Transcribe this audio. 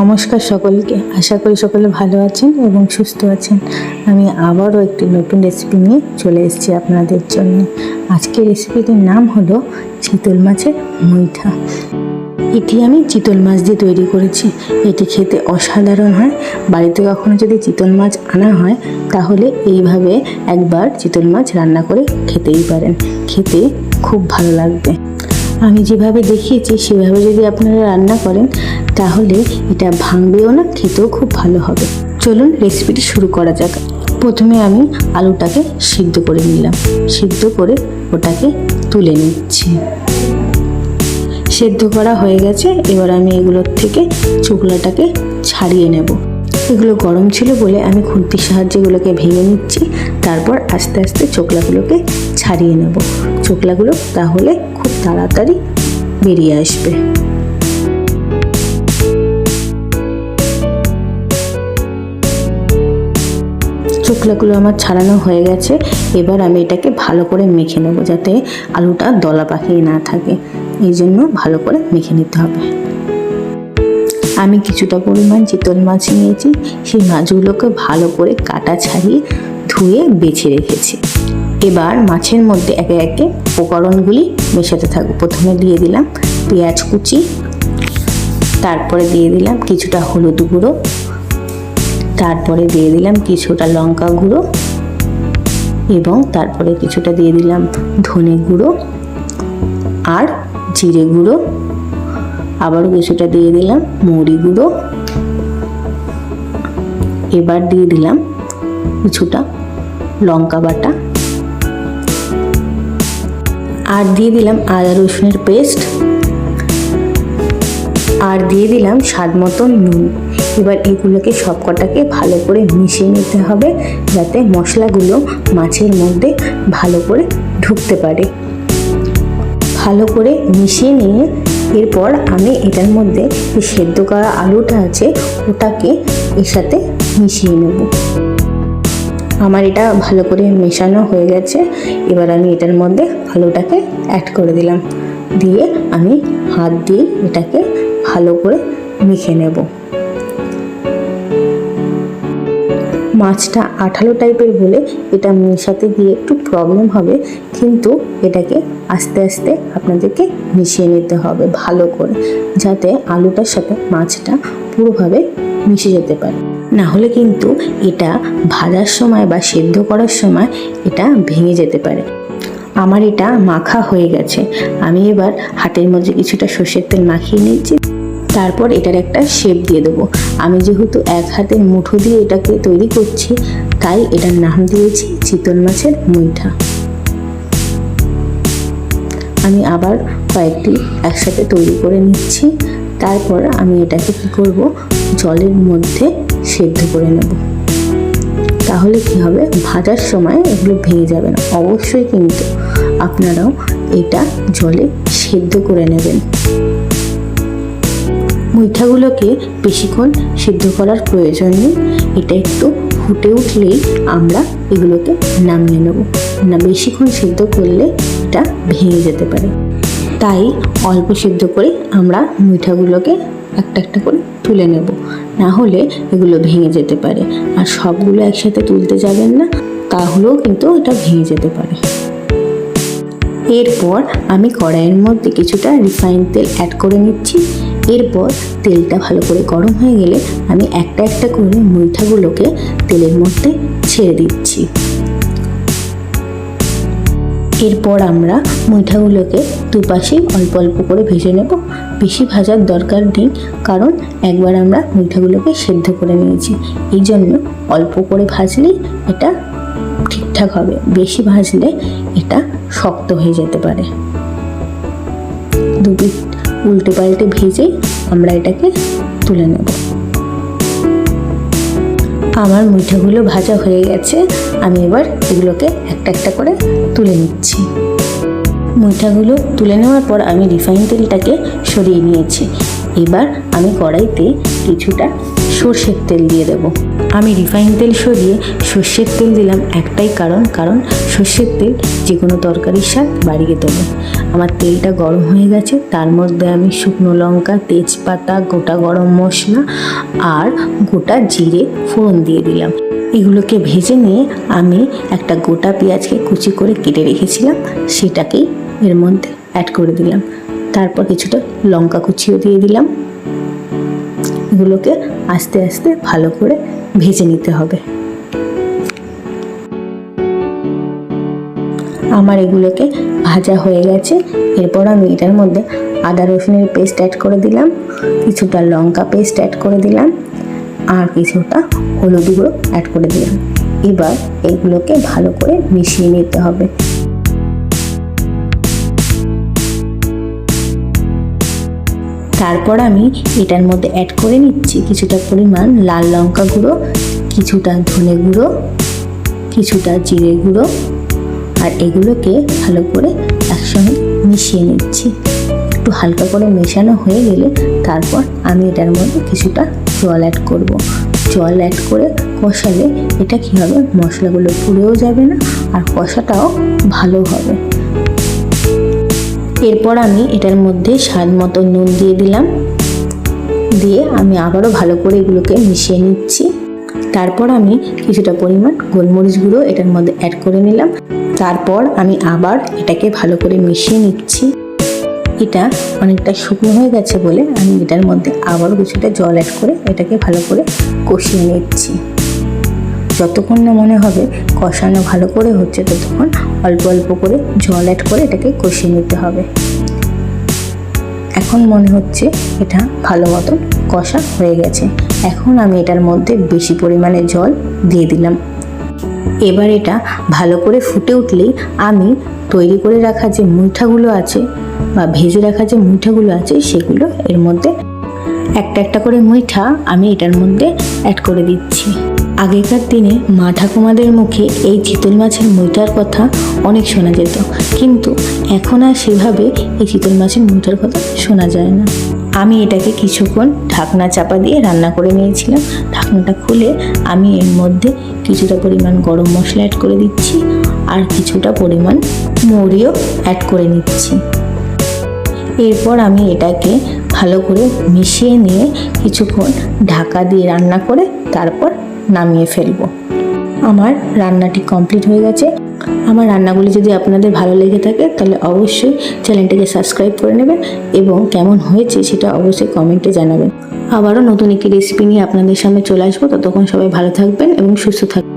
নমস্কার সকলকে। আশা করি সকলে ভালো আছেন এবং সুস্থ আছেন। আমি আবারও একটি নতুন রেসিপি নিয়ে চলে এসেছি আপনাদের জন্য। আজকের রেসিপিটির নাম হলো চিতল মাছের মুইঠা এটি আমি চিতল মাছ দিয়ে তৈরি করেছি। এটি খেতে অসাধারণ হয়। বাড়িতে কখনো যদি চিতল মাছ আনা হয়, তাহলে এইভাবে একবার চিতল মাছ রান্না করে খেতেই পারেন। খেতে খুব ভালো লাগবে। আমি যেভাবে দেখিয়েছি, সেভাবে যদি আপনারা রান্না করেন, তাহলে এটা ভাঙবেও না, খেতেও খুব ভালো হবে। চলুন রেসিপিটি শুরু করা যাক। প্রথমে আমি আলুটাকে সিদ্ধ করে নিলাম। সিদ্ধ করে ওটাকে তুলে নিচ্ছি। সেদ্ধ করা হয়ে গেছে, এবার আমি এগুলোর থেকে চোকলাটাকে ছাড়িয়ে নেব। এগুলো গরম ছিল বলে আমি খুন্তির সাহায্যে এগুলোকে ভেঙে নিচ্ছি। তারপর আস্তে আস্তে চোকলাগুলোকে ছাড়িয়ে নেব। চোকলাগুলো তাহলে তাড়াতাড়ি বেরিয়ে আসবে। চোকলাগুলো আমার ছাড়ানো হয়ে গেছে। এবার আমি এটাকে ভালো করে মেখে নেব যাতে আলুটা দলা পাকিয়ে না থাকে। এই জন্য ভালো করে মেখে নিতে হবে। আমি কিছুটা পরিমাণ চিতল মাছ নিয়েছি। সেই মাছগুলোকে ভালো করে কাটা ছাড়িয়ে ধুয়ে বেছে রেখেছি। এবার মাছের মধ্যে একে একে উপকরণগুলি মেশাতে থাকব প্রথমে দিয়ে দিলাম পেঁয়াজ কুচি, তারপরে দিয়ে দিলাম কিছুটা হলুদ গুঁড়ো, তারপরে দিয়ে দিলাম কিছুটা লঙ্কা গুঁড়ো এবং তারপরে কিছুটা দিয়ে দিলাম ধনে গুঁড়ো আর জিরে গুঁড়ো। আবারও কিছুটা দিয়ে দিলাম মৌরি গুঁড়ো। এবার দিয়ে দিলাম কিছুটা লঙ্কা বাটা। আর দিয়ে দিলাম আদা রসুনের পেস্ট। আর দিয়ে দিলাম স্বাদ মতো নুন। এবার এগুলোকে সবকটাকে ভালো করে মিশিয়ে নিতে হবে, যাতে মশলাগুলো মাছের মধ্যে ভালো করে ঢুকতে পারে। ভালো করে মিশিয়ে নিয়ে এরপর আমি এটার মধ্যে যে সেদ্ধ করা আলুটা আছে, ওটাকে এর সাথে মিশিয়ে নেব। আমার এটা ভালো করে মেশানো হয়ে গেছে। এবার আমি এটার মধ্যে আলুটাকে অ্যাড করে দিলাম। দিয়ে আমি হাত দিয়ে এটাকে ভালো করে মেখে নেব। মাছটা আঠালো টাইপের বলে এটা মেশাতে গিয়ে একটু প্রবলেম হবে, কিন্তু এটাকে আস্তে আস্তে আপনাদেরকে মিশিয়ে নিতে হবে ভালো করে, যাতে আলুটার সাথে মাছটা পুরোভাবে মিশে যেতে পারে। না হলে কিন্তু এটা ভাজার সময় বা সেদ্ধ করার সময় এটা ভেঙে যেতে পারে। আমার এটা মাখা হয়ে গেছে। আমি এবার হাতের মধ্যে কিছুটা সর্ষের তেল মাখিয়ে নিচ্ছি তারপর এটার একটা শেপ দিয়ে দেবো। আমি যেহেতু এক হাতের মুঠো দিয়ে এটাকে তৈরি করছি, তাই এটার নাম দিয়েছি চিতল মাছের মুইঠা। আমি আবার কয়েকটি একসাথে তৈরি করে নিচ্ছি। তারপর আমি এটাকে কী করব? জলের মধ্যে সেদ্ধ করে নেব। তাহলে কি হবে? ভাজার সময় এগুলো ভেঙে যাবে না। অবশ্যই কিন্তু আপনারাও এটা জলে সেদ্ধ করে নেবেন। মুইঠাগুলোকে বেশিক্ষণ সেদ্ধ করার প্রয়োজন নেই। এটা একটু ফুটে উঠলেই আমরা এগুলোকে নামিয়ে নেব। না, বেশিক্ষণ সেদ্ধ করলে এটা ভেঙে যেতে পারে। তাই অল্প সেদ্ধ করে আমরা মিঠাগুলোকে একটা একটা করে তুলে নেব। না হলে এগুলো ভেঙে যেতে পারে। আর সবগুলো একসাথে তুলতে যাবেন না, তাহলেও কিন্তু এটা ভেঙে যেতে পারে। এরপর আমি কড়াইয়ের মধ্যে কিছুটা রিফাইন তেল অ্যাড করে নিচ্ছি। এরপর তেলটা ভালো করে গরম হয়ে গেলে আমি একটা একটা করে মুইঠাগুলোকে তেলের মধ্যে ছেড়ে দিচ্ছি। এরপর আমরা মুইঠাগুলোকে দুপাশে অল্প অল্প করে ভেজে নেব। বেশি ভাজার দরকার নেই, কারণ একবার আমরা মুইঠাগুলোকে সেদ্ধ করে নিয়েছি। এই জন্য অল্প করে ভাজলেই এটা ঠিকঠাক হবে, বেশি ভাজলে এটা শক্ত হয়ে যেতে পারে। দুপিট উল্টে পাল্টে ভেজে আমরা এটাকে তুলে নেব। আমার মিঠাগুলো ভাজা হয়ে গেছে, আমি এবার এগুলোকে একটা একটা করে তুলে নিচ্ছি। মুইঠাগুলো তুলে নেওয়ার পর আমি রিফাইন তেলটাকে সরিয়ে নিয়েছি। এবার আমি কড়াইতে কিছুটা সর্ষের তেল দিয়ে দেবো। আমি রিফাইন তেল সরিয়ে সর্ষের তেল দিলাম একটাই কারণ কারণ সর্ষের তেল যে কোনো তরকারির স্বাদ বাড়িয়ে দেবে। আমার তেলটা গরম হয়ে গেছে, তার মধ্যে আমি শুকনো লঙ্কা, তেজপাতা, গোটা গরম মশলা আর গোটা জিরে ফোড়ন দিয়ে দিলাম। এগুলোকে ভেজে নিয়ে আমি একটা গোটা পেঁয়াজকে কুচি করে কেটে রেখেছিলাম, সেটাকেই এর মধ্যে অ্যাড করে দিলাম। তারপর কিছুটা লঙ্কা কুচিও দিয়ে দিলাম। এগুলোকে আস্তে আস্তে ভালো করে ভেজে নিতে হবে। আমার এগুলোকে ভাজা হয়ে গেছে। এরপর আমি এটার মধ্যে আদা রসুনের পেস্ট অ্যাড করে দিলাম। কিছুটা লঙ্কা পেস্ট অ্যাড করে দিলাম। আর কিছুটা হলুদ গুঁড়ো অ্যাড করে দিলাম। এবার এগুলোকে ভালো করে মিশিয়ে নিতে হবে। তারপর আমি এটার মধ্যে অ্যাড করে নিচ্ছি কিছুটা পরিমাণ লাল লঙ্কা গুঁড়ো, কিছুটা ধনে গুঁড়ো, কিছুটা জিরে গুঁড়ো, আর এগুলোকে ভালো করে একসঙ্গে মিশিয়ে নিচ্ছি একটু হালকা করে মেশানো হয়ে গেলে তারপর আমি এটার মধ্যে কিছুটা জল অ্যাড করব। জল অ্যাড করে কষালে এটা কী হবে মশলাগুলো পুড়েও যাবে না, আর কষাটাও ভালো হবে এরপর আমি এটার মধ্যে স্বাদ মতো নুন দিয়ে দিলাম। দিয়ে আমি আবারও ভালো করে এগুলোকে মিশিয়ে নিচ্ছি। তারপর আমি কিছুটা পরিমাণ গোলমরিচ গুঁড়ো এটার মধ্যে অ্যাড করে নিলাম। তারপর আমি আবার এটাকে ভালো করে মিশিয়ে নিচ্ছি। এটা অনেকটা শুকনো হয়ে গেছে বলে আমি এটার মধ্যে আবারও কিছুটা জল অ্যাড করে এটাকে ভালো করে কষিয়ে নিচ্ছি। যতক্ষণ না মনে হবে কষানো ভালো করে হচ্ছে, ততক্ষণ অল্প অল্প করে জল অ্যাড করে এটাকে কষিয়ে নিতে হবে। এখন মনে হচ্ছে এটা ভালো মতন কষা হয়ে গেছে। এখন আমি এটার মধ্যে বেশি পরিমাণে জল দিয়ে দিলাম। এবার এটা ভালো করে ফুটে উঠলেই আমি তৈরি করে রাখা যে মুইঠাগুলো আছে বা ভেজে রাখা যে মুইঠাগুলো আছে, সেগুলো এর মধ্যে একটা একটা করে মুইঠা আমি এটার মধ্যে অ্যাড করে দিচ্ছি। আগেকার দিনে মা ঠাকুমাদের মুখে এই চিতল মাছের মুইটার কথা অনেক শোনা যেত। কিন্তু এখন আর সেভাবে এই চিতল মাছের মুইটার কথা শোনা যায় না। আমি এটাকে কিছুক্ষণ ঢাকনা চাপা দিয়ে রান্না করে নিয়েছিলাম। ঢাকনাটা খুলে আমি এর মধ্যে কিছুটা পরিমাণ গরম মশলা অ্যাড করে দিচ্ছি আর কিছুটা পরিমাণ মরিও অ্যাড করে নিচ্ছি। এরপর আমি এটাকে ভালো করে মিশিয়ে নিয়ে কিছুক্ষণ ঢাকা দিয়ে রান্না করে তারপর নামিয়ে ফেলব। আমার রান্নাটি কমপ্লিট হয়ে গেছে। আমার রান্নাগুলি যদি আপনাদের ভালো লেগে থাকে, তাহলে অবশ্যই চ্যানেলটিকে সাবস্ক্রাইব করে নেবেন এবং কেমন হয়েছে সেটা অবশ্যই কমেন্টে জানাবেন। আবারও নতুন একটি রেসিপি নিয়ে আপনাদের সামনে চলে আসব। ততক্ষণ সবাই ভালো থাকবেন এবং সুস্থ থাকবেন।